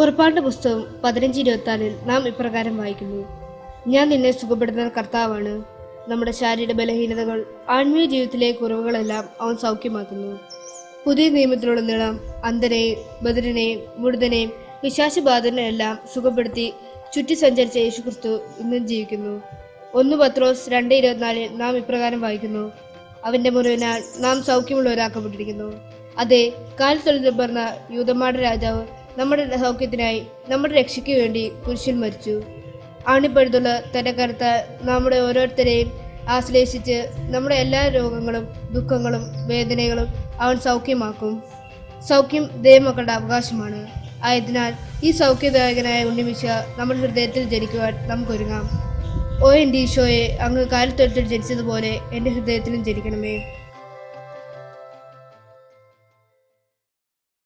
പുറപ്പാടിന്റെ പുസ്തകം പതിനഞ്ച് ഇരുപത്തിനാലിൽ നാം ഇപ്രകാരം വായിക്കുന്നു. ഞാൻ നിന്നെ സുഖപ്പെടുത്തുന്ന കർത്താവാണ്. നമ്മുടെ ശാരീരിക ബലഹീനതകൾ ആത്മീയ ജീവിതത്തിലെ കുറവുകളെല്ലാം അവൻ സൗഖ്യമാക്കുന്നു. പുതിയ നിയമത്തിലുടനീളം അന്ധനെയും ബദിരനെയും മുഴുതനെയും വിശ്വാസബാധനെയെല്ലാം സുഖപ്പെടുത്തി ചുറ്റി സഞ്ചരിച്ച യേശുക്രിസ്തു ഇന്നും ജീവിക്കുന്നു. ഒന്ന് പത്രോസ് രണ്ട് ഇരുപത്തിനാലിൽ നാം ഇപ്രകാരം വായിക്കുന്നു. അവന്റെ മുറിവിനാൽ നാം സൗഖ്യമുള്ളവരാക്കപ്പെട്ടിരിക്കുന്നു. അതെ കാൽ തൊഴിൽ പറഞ്ഞ യൂതമാട രാജാവ് നമ്മുടെ സൗഖ്യത്തിനായി നമ്മുടെ രക്ഷയ്ക്ക് വേണ്ടി കുരിശിൽ മരിച്ചു. ആണിപ്പഴുതുള്ള തന്റെ കരുത്ത നമ്മുടെ ഓരോരുത്തരെയും ആശ്ലേഷിച്ച് നമ്മുടെ എല്ലാ രോഗങ്ങളും ദുഃഖങ്ങളും വേദനകളും അവൻ സൗഖ്യമാക്കും. സൗഖ്യം ദൈവമക്കളുടെ അവകാശമാണ്. ആയതിനാൽ ഈ സൗഖ്യദായകനായ ഉണ്ണിമിശ നമ്മുടെ ഹൃദയത്തിൽ ജനിക്കുവാൻ നമുക്കൊരുങ്ങാം. ഓ എന്റെ ഈശോയെ അങ്ങ് കാലത്തൊരുത്തിൽ ജനിച്ചതുപോലെ എന്റെ ഹൃദയത്തിലും ജനിക്കണമേ.